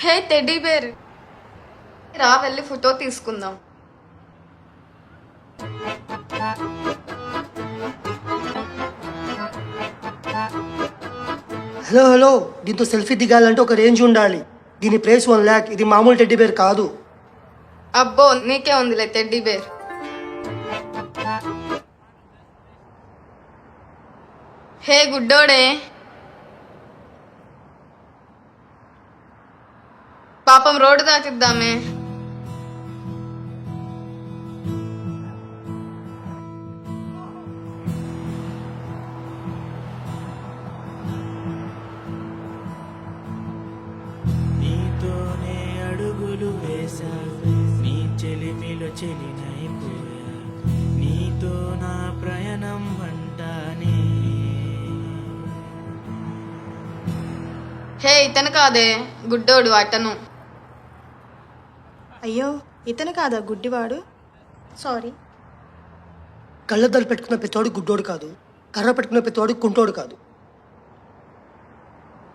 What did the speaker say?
హే teddy bear రా వెళ్ళి photo తీసుకుందాం. Hello hello. దీంతో సెల్ఫీ దిగాలంటే ఒక రేంజ్ ఉండాలి. దీని ప్రైస్ వన్ ల్యాక్. ఇది మామూలు టెడ్డీ బేర్ కాదు. అబ్బో నీకే ఉందిలే టెడ్డీ బేర్ హే గుడ్డోడే. పాపం రోడ్డు దాటిద్దామే. నీతోనే అడుగులు వేసా నీ చెలిమిలో చెలినైపోయా నీతో నా ప్రయాణం అంటానే హే ఇతను కాదే గుడ్డోడు అటను అయ్యో ఇతను కాదా గుడ్డివాడు? సారీ కళ్ళద్దాలు పెట్టుకున్న పెద్దవాడు గుడ్డోడు కాదు కర్ర పెట్టుకున్న పెద్దవాడు కుంటోడు కాదు.